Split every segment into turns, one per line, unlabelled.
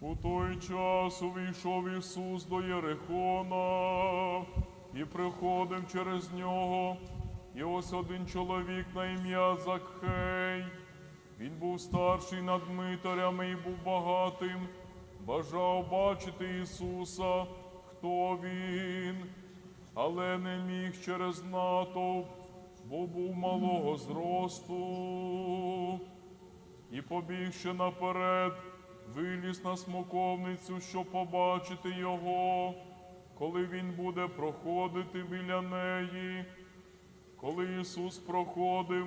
У той час увійшов Ісус до Єрихона і приходив через нього. І ось один чоловік на ім'я Закхей. Він був старший над митарями і був багатим, бажав бачити Ісуса, хто він, але не міг через натовп, бо був малого зросту. І побігши наперед, виліз на смоковницю, щоб побачити його, коли він буде проходити біля неї. Коли Ісус проходив,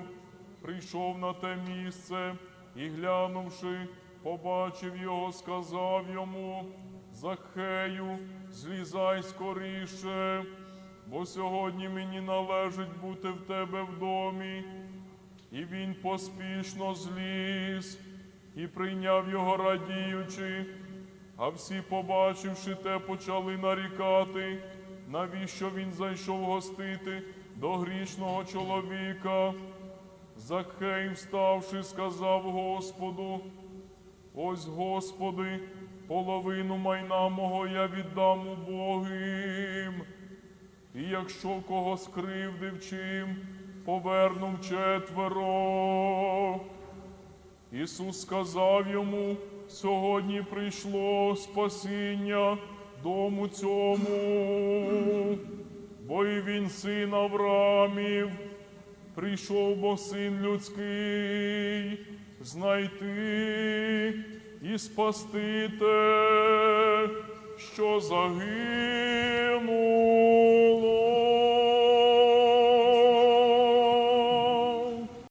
прийшов на те місце і, глянувши, побачив його, сказав йому: Захею, злізай скоріше, бо сьогодні мені належить бути в тебе в домі. І він поспішно зліз і прийняв його радіючи. А всі, побачивши те, почали нарікати, навіщо він зайшов гостити до грішного чоловіка. Захей, вставши, сказав Господу: Ось, Господи, половину майна мого я віддам убогим. І якщо кого скривдив чим, повернув четверо. Ісус сказав йому, сьогодні прийшло спасіння дому цьому, бо і він син Авраамів, прийшов бо син людський, знайти і спасти те, що загинуло.